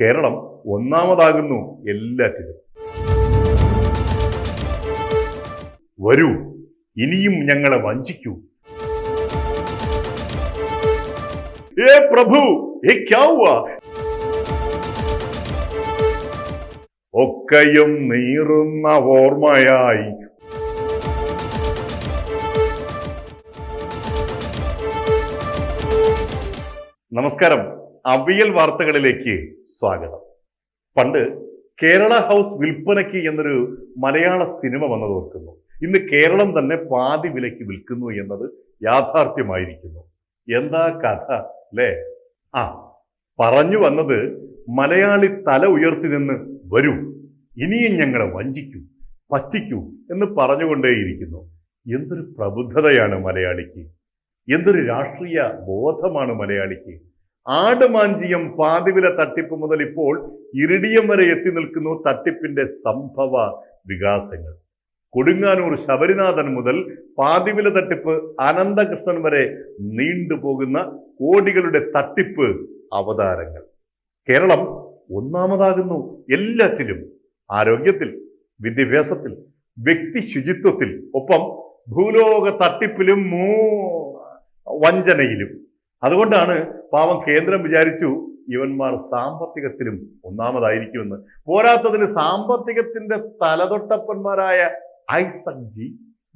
കേരളം ഒന്നാമതാകുന്നു എല്ലാറ്റിലും. വരൂ ഇനിയും ഞങ്ങളെ വഞ്ചിക്കൂ. ഏ പ്രഭു ഒക്കെയും നീറുന്ന ഓർമ്മയായി. നമസ്കാരം. അവിയൽ വാർത്തകളിലേക്ക് സ്വാഗതം. പണ്ട് കേരള ഹൗസ് വിൽപ്പനയ്ക്ക് എന്നൊരു മലയാള സിനിമ വന്നത് ഓർക്കുന്നു. ഇന്ന് കേരളം തന്നെ പാതി വിലയ്ക്ക് വിൽക്കുന്നു എന്നത് യാഥാർത്ഥ്യമായിരിക്കുന്നു. എന്താ കഥ അല്ലേ? ആ പറഞ്ഞു വന്നത് മലയാളി തല ഉയർത്തി നിന്ന് വരും ഇനിയും ഞങ്ങളെ വഞ്ചിക്കൂ പറ്റിക്കൂ എന്ന് പറഞ്ഞുകൊണ്ടേയിരിക്കുന്നു. എന്തൊരു പ്രബുദ്ധതയാണ് മലയാളിക്ക്. എന്തൊരു രാഷ്ട്രീയ ബോധമാണ് മലയാളിക്ക്. ആടുമാഞ്ചിയം പാതിവില തട്ടിപ്പ് മുതൽ ഇപ്പോൾ ഇരിടിയം വരെ എത്തി നിൽക്കുന്നു തട്ടിപ്പിന്റെ സംഭവ വികാസങ്ങൾ. കൊടുങ്ങാനൂർ ശബരിനാഥൻ മുതൽ പാതിവില തട്ടിപ്പ് അനന്തകൃഷ്ണൻ വരെ നീണ്ടുപോകുന്ന കോടികളുടെ തട്ടിപ്പ് അവതാരങ്ങൾ. കേരളം ഒന്നാമതാകുന്നു എല്ലാത്തിലും ആരോഗ്യത്തിൽ വിദ്യാഭ്യാസത്തിൽ വ്യക്തി ശുചിത്വത്തിൽ ഒപ്പം ഭൂലോക തട്ടിപ്പിലും വഞ്ചനയിലും. അതുകൊണ്ടാണ് പാവം കേന്ദ്രം വിചാരിച്ചു ഇവന്മാർ സാമ്പത്തികത്തിലും ഒന്നാമതായിരിക്കുമെന്ന്. പോരാത്തതിന് സാമ്പത്തികത്തിന്റെ തലതൊട്ടപ്പന്മാരായ ഐസക് ജി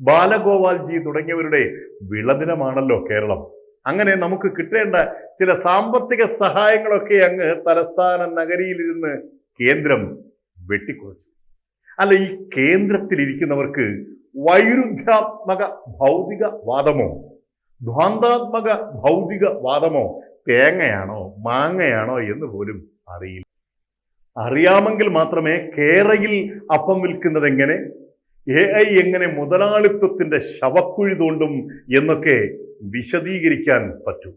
ബാലഗോപാൽജി തുടങ്ങിയവരുടെ വിളദിനമാണല്ലോ കേരളം. അങ്ങനെ നമുക്ക് കിട്ടേണ്ട ചില സാമ്പത്തിക സഹായങ്ങളൊക്കെ അങ്ങ് തലസ്ഥാന നഗരിയിലിരുന്ന് കേന്ദ്രം വെട്ടിക്കുറച്ചു. അല്ല ഈ കേന്ദ്രത്തിലിരിക്കുന്നവർക്ക് വൈരുദ്ധ്യാത്മക ഭൗതിക വാദമോ ധ്വാന്താത്മക ഭൗതിക വാദമോ തേങ്ങയാണോ മാങ്ങയാണോ എന്ന് പോലും അറിയില്ല. അറിയാമെങ്കിൽ മാത്രമേ കേരയിൽ അപ്പം വിൽക്കുന്നത് എങ്ങനെ? എ ഐ എങ്ങനെ മുതലാളിത്വത്തിന്റെ ശവക്കുഴി തോണ്ടും എന്നൊക്കെ വിശദീകരിക്കാൻ പറ്റൂ.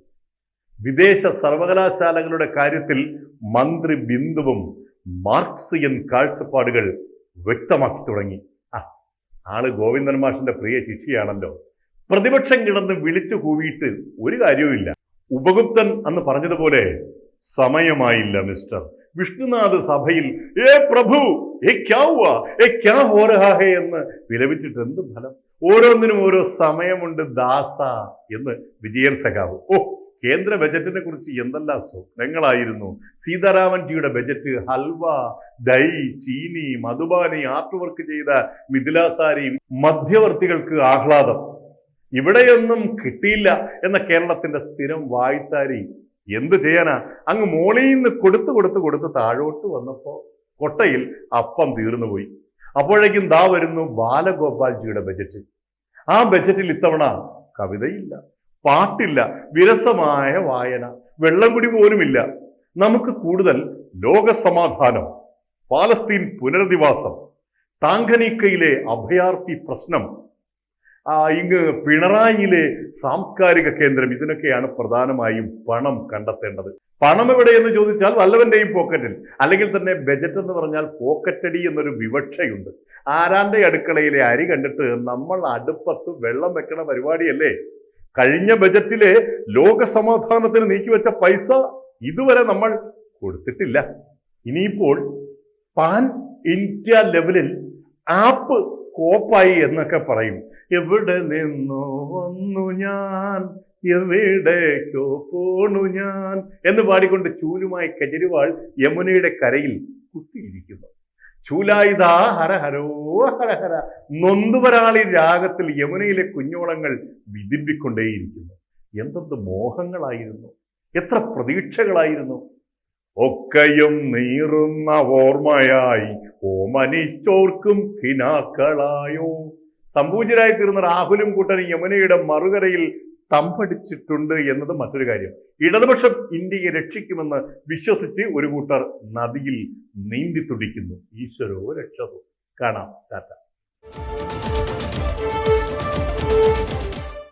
വിദേശ സർവകലാശാലകളുടെ കാര്യത്തിൽ മന്ത്രി ബിന്ദുവും മാർക്സിയൻ കാഴ്ചപ്പാടുകൾ വ്യക്തമാക്കി തുടങ്ങി. ആ ആൾ ഗോവിന്ദൻ മാഷിന്റെ പ്രിയ ശിഷ്യയാണല്ലോ. പ്രതിപക്ഷം കിടന്ന് വിളിച്ചു കൂവിയിട്ട് ഒരു കാര്യവുമില്ല. ഉപഗുപ്തൻ അന്ന് പറഞ്ഞതുപോലെ സമയമായില്ല മിസ്റ്റർ. വിഷ്ണുനാഥ് സഭയിൽ ഏ പ്രഭു ഏ ക്യാവുക ഏ ക്യാ ഹോ ഹേ എന്ന് വിലപിച്ചിട്ട് എന്ത് ഫലം? ഓരോന്നിനും ഓരോ സമയമുണ്ട് ദാസ എന്ന് വിജയൻ സഖാവ്. ഓ കേന്ദ്ര ബജറ്റിനെ കുറിച്ച് എന്തെല്ലാം സ്വപ്നങ്ങളായിരുന്നു. സീതാരാമൻ ജിയുടെ ബജറ്റ് ഹൽവ ദൈ ചീനി മധുബാനി ആർട്ട് വർക്ക് ചെയ്ത മിഥിലാസാരി മധ്യവർത്തികൾക്ക് ആഹ്ലാദം. ഇവിടെയൊന്നും കിട്ടിയില്ല എന്ന കേരളത്തിന്റെ സ്ഥിരം വായ്ത്താരി എന്ത് ചെയ്യാനാ? അങ്ങ് മോളിൽ നിന്ന് കൊടുത്തു കൊടുത്ത് കൊടുത്ത് താഴോട്ട് വന്നപ്പോ കൊട്ടയിൽ അപ്പം തീർന്നുപോയി അപ്പോഴേക്കും ദാ വരുന്നു ബാലഗോപാൽജിയുടെ ബജറ്റ്. ആ ബജറ്റിൽ ഇത്തവണ കവിതയില്ല പാട്ടില്ല വിരസമായ വായന വെള്ളം കുടി പോലുമില്ല. നമുക്ക് കൂടുതൽ ലോകസമാധാനം പാലസ്തീൻ പുനരധിവാസം ടാങ്കനീക്കയിലെ അഭയാർത്ഥി പ്രശ്നം ഇങ്ങ് പിണറായിയിലെ സാംസ്കാരിക കേന്ദ്രം ഇതിനൊക്കെയാണ് പ്രധാനമായും പണം കണ്ടെത്തേണ്ടത്. പണം എവിടെയെന്ന് ചോദിച്ചാൽ വല്ലവന്റെയും പോക്കറ്റിൽ. അല്ലെങ്കിൽ തന്നെ ബജറ്റ് എന്ന് പറഞ്ഞാൽ പോക്കറ്റടി എന്നൊരു വിവക്ഷയുണ്ട്. ആരാന്റെ അടുക്കളയിലെ അരി കണ്ടിട്ട് നമ്മൾ അടുപ്പത്ത് വെള്ളം വെക്കണ പരിപാടിയല്ലേ? കഴിഞ്ഞ ബജറ്റിലെ ലോകസമാധാനത്തിന് നീക്കിവെച്ച പൈസ ഇതുവരെ നമ്മൾ കൊടുത്തിട്ടില്ല. ഇനിയിപ്പോൾ പാൻ ഇന്ത്യ ലെവലിൽ ആപ്പ് കോപ്പായി എന്നൊക്കെ പറയും. എവിടെ നിന്നോ വന്നു ഞാൻ എവിടേക്കോ പോണു ഞാൻ എന്ന് പാടിക്കൊണ്ട് ചൂലുമായി കെജരിവാൾ യമുനയുടെ കരയിൽ കുത്തിയിരിക്കുന്നു. ചൂലായുധാ ഹരഹരോ ഹരഹര നൊന്തുവരാളി രാഗത്തിൽ യമുനയിലെ കുഞ്ഞോളങ്ങൾ വിതിമ്പിക്കൊണ്ടേയിരിക്കുന്നു. എന്തെന്ത് മോഹങ്ങളായിരുന്നു. എത്ര പ്രതീക്ഷകളായിരുന്നു. ഒക്കെയും നീറുന്ന ഓർമ്മയായി ഓമനിച്ചോർക്കും കിനാക്കളായോ സംപൂജ്യരായി തീർന്ന രാഹുലും കൂട്ടനും യമുനയുടെ മറുകരയിൽ തമ്പടിച്ചിട്ടുണ്ട് എന്നത് മറ്റൊരു കാര്യം. ഇടതുപക്ഷം ഇന്ത്യയെ രക്ഷിക്കുമെന്ന് വിശ്വസിച്ച് ഒരു കൂട്ടർ നദിയിൽ നീന്തി തുടിക്കുന്നു. ഈശ്വരോ രക്ഷതോ കാണാം. ടാറ്റ.